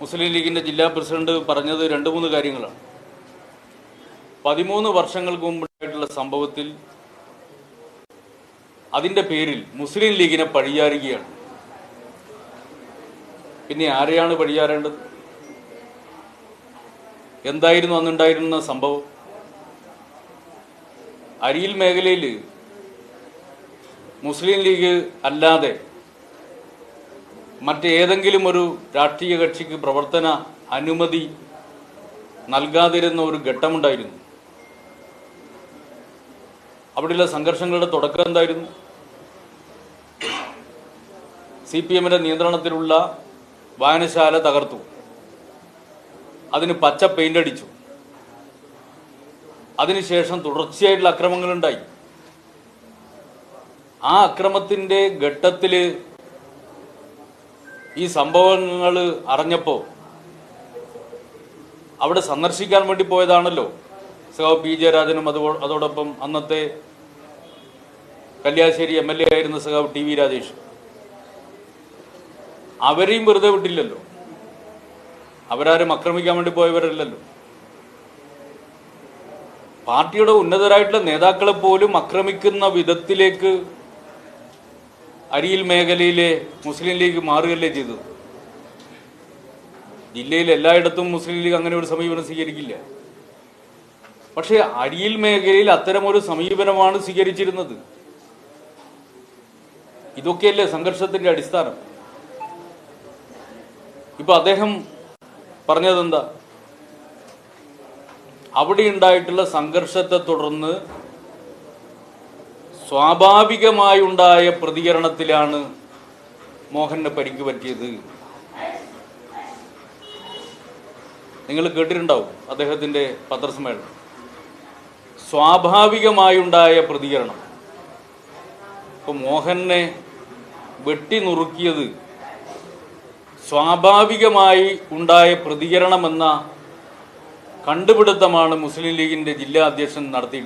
മുസ്ലിം ലീഗിന്റെ ജില്ലാ പ്രസിഡന്റ് പറഞ്ഞത് രണ്ട് മൂന്ന് കാര്യങ്ങളാണ്. പതിമൂന്ന് വർഷങ്ങൾക്ക് മുമ്പുണ്ടായിട്ടുള്ള സംഭവത്തിൽ അതിന്റെ പേരിൽ മുസ്ലിം ലീഗിനെ പഴിയാറുകയാണ്. പിന്നെ ആരെയാണ് പഴിയാറേണ്ടത്? എന്തായിരുന്നു അന്നുണ്ടായിരുന്ന സംഭവം? അരിയിൽ മേഖലയിൽ മുസ്ലിം ലീഗ് അല്ലാതെ മറ്റേതെങ്കിലും ഒരു രാഷ്ട്രീയ കക്ഷിക്ക് പ്രവർത്തന അനുമതി നൽകാതിരുന്ന ഒരു ഘട്ടമുണ്ടായിരുന്നു. അവിടെയുള്ള സംഘർഷങ്ങളുടെ തുടക്കം എന്തായിരുന്നു? സി പി എമ്മിന്റെ നിയന്ത്രണത്തിലുള്ള വായനശാല തകർത്തു. അതിന് പച്ച പെയിന്റ് അടിച്ചു. അതിനുശേഷം തുടർച്ചയായിട്ടുള്ള അക്രമങ്ങളുണ്ടായി. ആ അക്രമത്തിന്റെ ഘട്ടത്തിൽ ഈ സംഭവങ്ങൾ അറിഞ്ഞപ്പോൾ അവിടെ സന്ദർശിക്കാൻ വേണ്ടി പോയതാണല്ലോ. സഖാവ് പി ജയരാജനും അതോ അതോടൊപ്പം അന്നത്തെ കല്യാശ്ശേരി എം എൽ എ ആയിരുന്ന സഖാവ് ടി വി രാജേഷ്. അവരെയും വെറുതെ വിട്ടില്ലല്ലോ. അവരാരും ആക്രമിക്കാൻ വേണ്ടി പോയവരല്ലല്ലോ. പാർട്ടിയുടെ ഉന്നതരായിട്ടുള്ള നേതാക്കളെ പോലും ആക്രമിക്കുന്ന വിധത്തിലേക്ക് അരിയിൽ മേഖലയിലെ മുസ്ലിം ലീഗ് മാറുകയല്ലേ ചെയ്തത് ജില്ലയിൽ എല്ലായിടത്തും മുസ്ലിം ലീഗ് അങ്ങനെ ഒരു സമീപനം സ്വീകരിക്കില്ല. പക്ഷേ അരിയിൽ മേഖലയിൽ അത്തരമൊരു സമീപനമാണ് സ്വീകരിച്ചിരുന്നത്. ഇതൊക്കെയല്ലേ സംഘർഷത്തിന്റെ അടിസ്ഥാനം? ഇപ്പൊ അദ്ദേഹം പറഞ്ഞതെന്താ? അവിടെ ഉണ്ടായിട്ടുള്ള സംഘർഷത്തെ തുടർന്ന് സ്വാഭാവികമായി ഉണ്ടായ പ്രതികരണത്തിലാണ് മോഹന് പരിക്ക് പറ്റിയത്. നിങ്ങൾ കേട്ടിട്ടുണ്ടാവും അദ്ദേഹത്തിന്റെ പത്രസമ്മേളനം. സ്വാഭാവികമായുണ്ടായ പ്രതികരണം. ഇപ്പോൾ മോഹനെ വെട്ടി നുറുക്കിയത് സ്വാഭാവികമായി ഉണ്ടായ പ്രതികരണമെന്ന കണ്ടുപിടുത്തമാണ് മുസ്ലിം ലീഗിന്റെ ജില്ലാ അധ്യക്ഷൻ നടത്തിയിട്ടുള്ളത്.